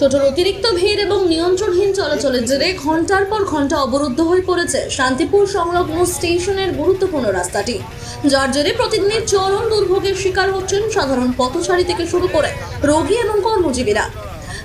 টোটোর অতিরিক্ত ভিড় এবং নিয়ন্ত্রণহীন চলাচলের জেরে ঘণ্টার পর ঘণ্টা অবরুদ্ধ হয়ে পড়েছে শান্তিপুর সংলগ্ন স্টেশনের গুরুত্বপূর্ণ রাস্তাটি, যার জেরে প্রতিদিনের চরম দুর্ভোগের শিকার হচ্ছেন সাধারণ পথচারী থেকে শুরু করে রোগী এবং কর্মজীবীরা।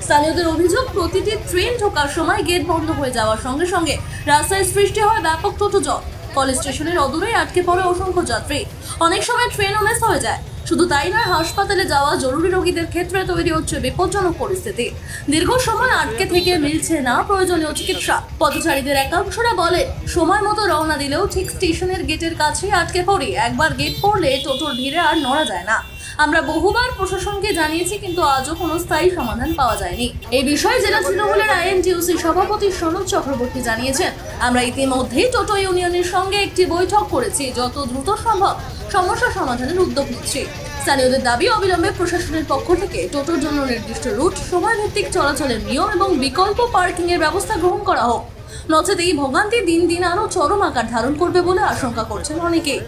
স্থানীয়দের অভিযোগ, প্রতিটি ট্রেন ঢোকার সময় গেট বন্ধ হয়ে যাওয়ার সঙ্গে সঙ্গে রাস্তায় সৃষ্টি হয় ব্যাপক টোটো জল। কলেজ স্টেশনের অদূরেই আটকে পড়ে অসংখ্য যাত্রী। অনেক সময় ট্রেনও মিস হয়ে যায়। শুধু তাই নয়, হাসপাতালে যাওয়া জরুরি রোগীদের ক্ষেত্রে তৈরি হচ্ছে বিপজ্জনক পরিস্থিতি। দীর্ঘ সময় আটকে থেকে মিলছে না প্রয়োজনীয় চিকিৎসা। পথচারীদের একাংশরা বলে, সময় মতো রওনা দিলেও ঠিক স্টেশনের গেটের কাছে আটকে পড়ি। একবার গেট পড়লে টোটোর ভিড়ে আর নড়া যায় না। আমরা বহুবার প্রশাসনকে জানিয়েছি, কিন্তু আজও কোনো স্থায়ী সমাধান পাওয়া যায়নি। এই বিষয়ে জেলা তৃণমূলের আইএনটিউসি সভাপতি সনদ চক্রবর্তী জানিয়েছেন, আমরা ইতিমধ্যেই টোটো ইউনিয়নের সঙ্গে একটি বৈঠক করেছি, যত দ্রুত সম্ভব সমস্যা সমাধানের উদ্যোগ নিচ্ছি। স্থানীয়দের দাবি, অবিলম্বে প্রশাসনের পক্ষ থেকে টোটোর জন্য নির্দিষ্ট রুট, সময়ভিত্তিক চলাচলের নিয়ম এবং বিকল্প পার্কিং এর ব্যবস্থা গ্রহণ করা হোক। নচেত এই ভোগান্তি দিন দিন আরও চরম আকার ধারণ করবে বলে আশঙ্কা করছেন অনেকেই।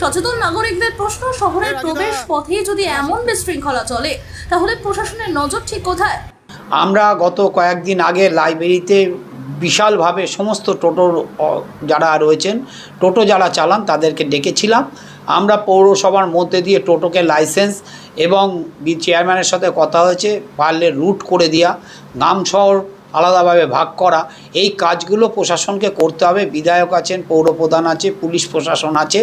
সচেতন নাগরিকদের প্রশ্ন শহরের প্রবেশ পথে যদি এমন বিশৃঙ্খলা চলে তাহলে প্রশাসনের নজর ঠিক কোথায়? আমরা গত কয়েকদিন আগে লাইব্রেরিতে বিশালভাবে সমস্ত টোটোর যারা রয়েছেন টোটো যারা চালান তাদেরকে ডেকেছিলাম। আমরা পৌরসভার মধ্যে দিয়ে টোটোকে লাইসেন্স এবং চেয়ারম্যানের সাথে কথা হয়েছে পারলে রুট করে দেওয়া গ্রাম শহর আলাদাভাবে ভাগ করা। এই কাজগুলো প্রশাসনকে করতে হবে। বিধায়ক আছেন, পৌরপ্রধান আছে, পুলিশ প্রশাসন আছে।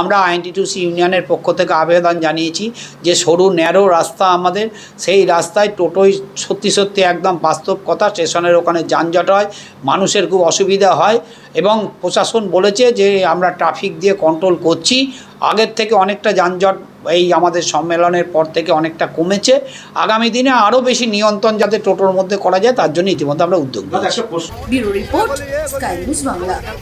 আমরা আইনটিটিউসি ইউনিয়নের পক্ষ থেকে আবেদন জানিয়েছি যে সরু, ন্যারো রাস্তা আমাদের। সেই রাস্তায় টোটোই সত্যি সত্যি একদম বাস্তব কথা। স্টেশনের ওখানে যানজট হয়, মানুষের খুব অসুবিধা হয় এবং প্রশাসন বলেছে যে আমরা ট্রাফিক দিয়ে কন্ট্রোল করছি। আগের থেকে অনেকটা যানজট এই আমাদের সম্মেলনের পর থেকে অনেকটা কমেছে। আগামী দিনে আরও বেশি নিয়ন্ত্রণ যাতে টোটোর মধ্যে করা যায় তার জন্য ইতিমধ্যে আমরা উদ্যোগ নিয়েছি। Report Sky News Bangla.